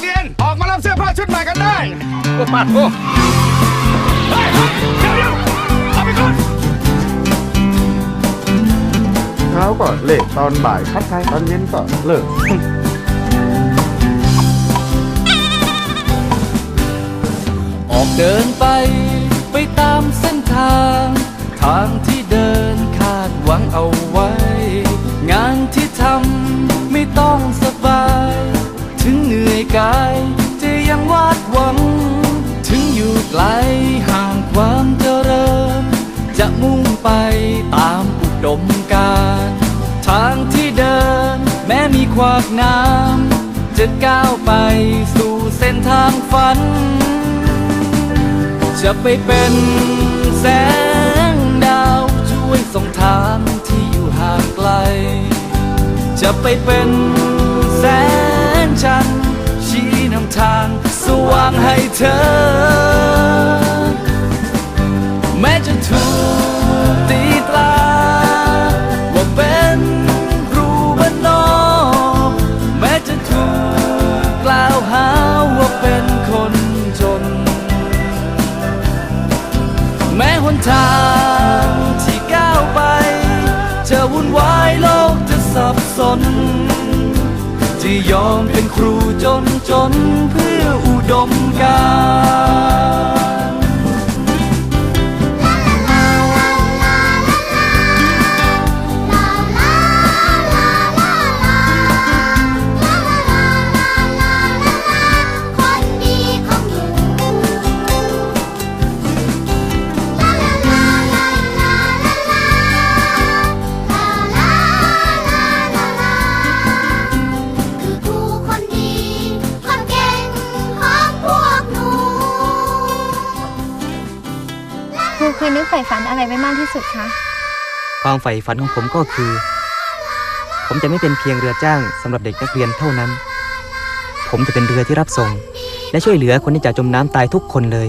เรียนออกมารับเสื้อผ้าชุดใหม่กันได้โอ้มาโอ้เฮ้ยเฮ้ยเดี๋ยวเดี๋ยวเอาไปก่อนเช้าก็เลทตอนบ่ายคัดไทยตอนเย็นก็เลิกออกเดินไปไปตามเส้นทาง ทางที่เดินคาดหวังเอาไว้ กายจะยังวาดหวัง ถึงอยู่ไกลห่างความเจริญ จะมุ่งไปตามอุดมการทางที่เดินแม้มีขวากน้ำจะก้าวไปสู่เส้นทางฝัน จะไปเป็นแสงดาวช่วยส่องทางที่อยู่ห่างไกล จะไปเป็นแสงจันทร์ ทางสว่างให้เธอ แม้จะถูกตีตราว่าเป็นครูบ้านนอกแม้จะถูกกล่าวหาว่าเป็นคนจน แม้หนทางที่ก้าวไป จะวุ่นวายโลกจะสับสน จะยอมเป็นครูจนจนเพื่ออุดมการ ครูเคยนึกใฝ่ฝันอะไรไว้มากที่สุดคะความใฝ่ฝันของผมก็คือ ผมจะไม่เป็นเพียงเรือจ้างสำหรับเด็กนักเรียนเท่านั้น ผมจะเป็นเรือที่รับส่ง และช่วยเหลือคนที่จะจมน้ำตายทุกคนเลย